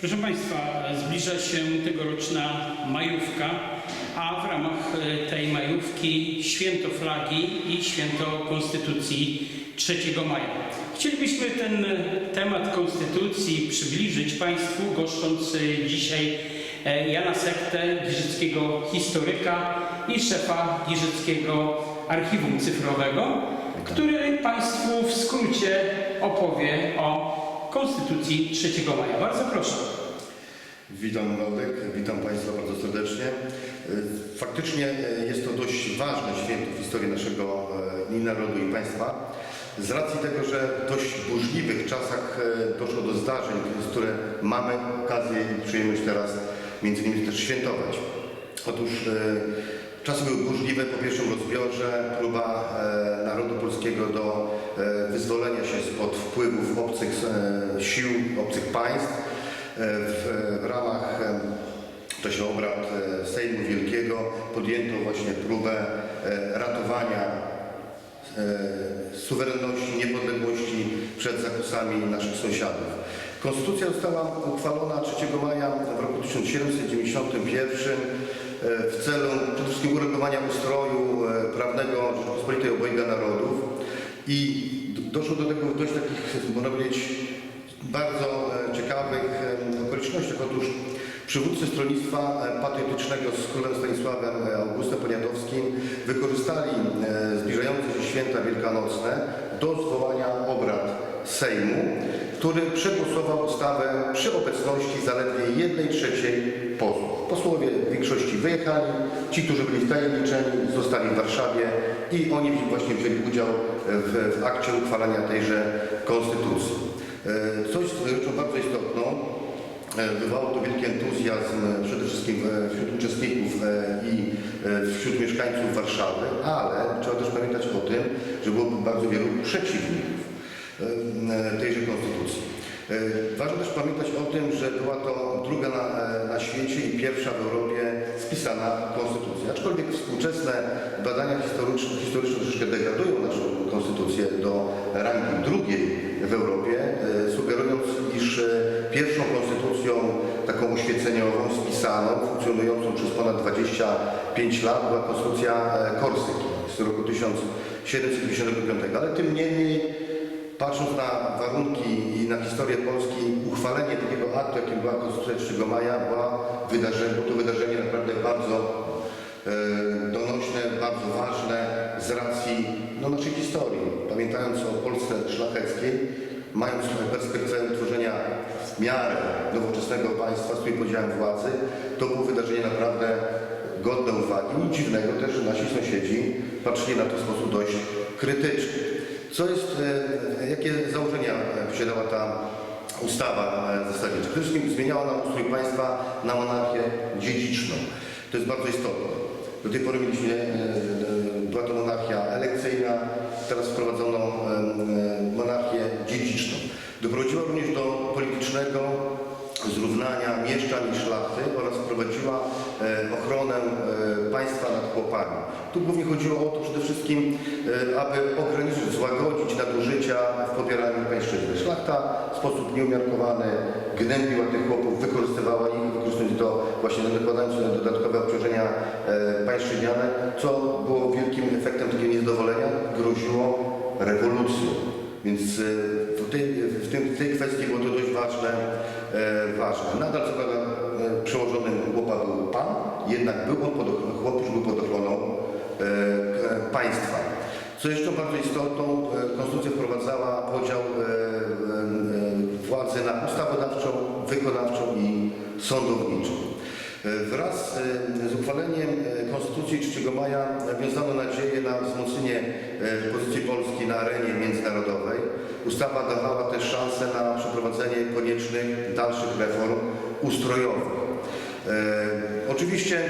Proszę Państwa, zbliża się tegoroczna majówka, a w ramach e, tej majówki święto flagi i święto Konstytucji 3 maja. Chcielibyśmy ten e, temat Konstytucji przybliżyć Państwu, goszcząc e, dzisiaj Jana Sektę, giżyckiego historyka i szefa giżyckiego archiwum cyfrowego, który Państwu w skrócie opowie o Konstytucji 3 maja. Bardzo proszę. Witam Waldek, witam Państwa bardzo serdecznie. E, Faktycznie e, jest to dość ważne święto w historii naszego e, i narodu i państwa. Z racji tego, że w dość burzliwych czasach doszło do zdarzeń, które mamy okazję i przyjemność teraz między innymi też świętować. Otóż czasy były burzliwe po pierwszym rozbiorze, próba narodu polskiego do wyzwolenia się spod wpływów obcych e, sił, obcych państw. W, w ramach w obrad e, Sejmu Wielkiego podjęto właśnie próbę e, ratowania e, suwerenności, niepodległości przed zakusami naszych sąsiadów. Konstytucja została uchwalona 3 maja w roku 1791 e, w celu przede wszystkim uregulowania ustroju e, prawnego Rzeczypospolitej obojga narodów i doszło do tego dość takich, można powiedzieć, bardzo e, ciekawych okolicznościach. Otóż przywódcy stronnictwa e, patriotycznego z królem Stanisławem e, Augustem Poniatowskim wykorzystali zbliżające się święta wielkanocne do zwołania obrad Sejmu, który przegłosował ustawę przy obecności zaledwie jednej trzeciej posłów. Posłowie w większości wyjechali, ci, którzy byli wtajemniczeni, zostali w Warszawie i oni właśnie wzięli udział w, w akcie uchwalania tejże konstytucji. E, Coś rzeczą bardzo istotną, e, wywołało to wielki entuzjazm e, przede wszystkim wśród uczestników i wśród mieszkańców Warszawy, ale trzeba też pamiętać o tym, że było bardzo wielu przeciwników tejże konstytucji. E, Ważne też pamiętać o tym, że była to druga na, e, na świecie i pierwsza w Europie spisana konstytucja. Aczkolwiek współczesne badania historyczne, historyczne troszeczkę degradują naszą konstytucję do rangi drugiej w Europie, e, sugerując, iż e, pierwszą konstytucją taką oświeceniową, spisaną, funkcjonującą przez ponad 25 lat była konstytucja e, Korsyki z roku 1755. Ale tym niemniej Patrząc na warunki i na historię Polski, uchwalenie takiego aktu, jakim była Konstytucja 3 maja, była wydarzenie, było to wydarzenie naprawdę bardzo e, donośne, bardzo ważne z racji no, naszej historii. Pamiętając o Polsce szlacheckiej, mając perspektywę utworzenia w miarę nowoczesnego państwa z podziałem władzy, to było wydarzenie naprawdę godne uwagi. Nic dziwnego też, że nasi sąsiedzi patrzyli na to w sposób dość krytyczny. Co jest, e, jakie założenia e, posiadała ta ustawa e, zasadnicza? Przede wszystkim zmieniała nam ustrój państwa na monarchię dziedziczną. To jest bardzo istotne. Do tej pory mieliśmy, e, e, była to monarchia elekcyjna, teraz wprowadzono e, e, monarchię dziedziczną. Doprowadziła również do politycznego zrównania mieszczan i szlachty oraz wprowadziła e, ochronę e, państwa nad chłopami. Tu głównie chodziło o to przede wszystkim, e, aby ograniczyć, złagodzić nadużycia w pobieraniu pańszczyzny. Szlachta w sposób nieumiarkowany gnębiła tych chłopów, wykorzystywała ich, wykorzystując to właśnie nakładając dodatkowe obciążenia e, pańszczyźniane, co było wielkim efektem takiego niezadowolenia, groziło rewolucją. Więc e, w tej, tym, w tej kwestii było to dość ważne. Ważne. Nadal co prawda przełożonym chłopa był pan, jednak był on pod, ochroną- chłop już był pod państwa. Co jeszcze bardzo istotną, e, konstytucja wprowadzała podział e, e, władzy na ustawodawczą, wykonawczą i sądowniczą. Wraz z uchwaleniem Konstytucji 3 maja wiązano nadzieję na wzmocnienie pozycji Polski na arenie międzynarodowej. Ustawa dawała też szansę na przeprowadzenie koniecznych dalszych reform ustrojowych. Oczywiście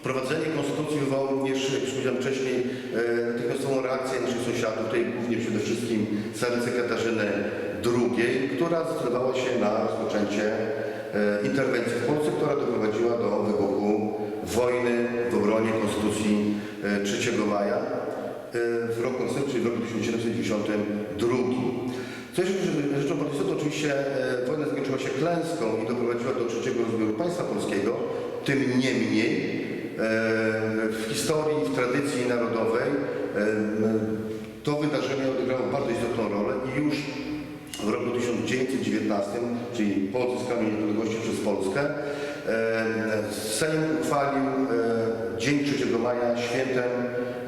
Wprowadzenie konstytucji wywołało również, jak już powiedziałem wcześniej, e, natychmiastową reakcję naszych sąsiadów, tutaj głównie przede wszystkim carycy Katarzyny II, która zdecydowała się na rozpoczęcie e, interwencji w Polsce, która doprowadziła do wybuchu wojny w obronie konstytucji e, 3 maja e, w roku czyli w roku 1792. Co jeszcze rzeczą bardzo istotną, oczywiście wojna skończyła się klęską i doprowadziła do trzeciego rozbioru państwa polskiego, tym niemniej w historii, w tradycji narodowej e, to wydarzenie odegrało bardzo istotną rolę i już w roku 1919, czyli po odzyskaniu niepodległości przez Polskę, e, Sejm uchwalił e, Dzień 3 maja świętem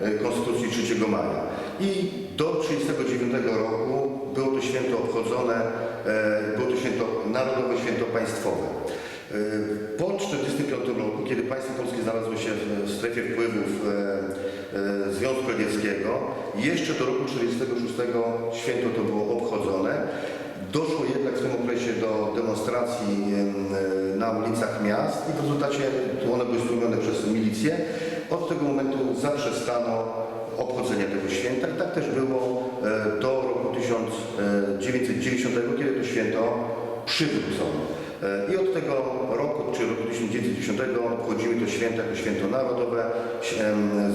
e, Konstytucji 3 maja. I do 1939 roku było to święto obchodzone, e, było to święto narodowe, święto państwowe. E, Po 1945 roku, kiedy państwo polskie znalazło się w strefie wpływów e, e, Związku Radzieckiego, jeszcze do roku 1946 święto to było obchodzone. Doszło jednak w tym okresie do demonstracji em, na ulicach miast i w rezultacie one były stłumione przez milicję. Od tego momentu zaprzestano obchodzenia tego święta i tak też było do roku 1990, kiedy to święto przywrócono. I od tego roku, czy roku 1910 obchodzimy to święto jako święto narodowe,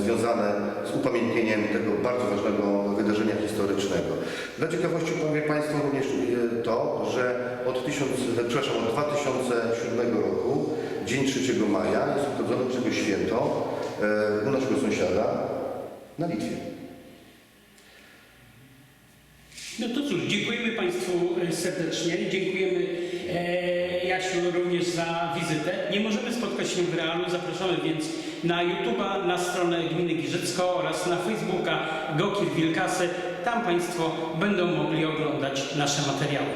związane z upamiętnieniem tego bardzo ważnego wydarzenia historycznego. Dla ciekawości powiem Państwu również e, to, że od, 1000, e, przepraszam, od 2007 roku, dzień 3 maja, jest obchodzone niego święto e, u naszego sąsiada na Litwie. No to cóż, dziękujemy Państwu serdecznie, dziękujemy Jasiu również za wizytę. Nie możemy spotkać się w realu, zapraszamy więc na YouTube'a, na stronę Gminy Giżycko oraz na Facebooka Gokir Wilkasy. Tam Państwo będą mogli oglądać nasze materiały.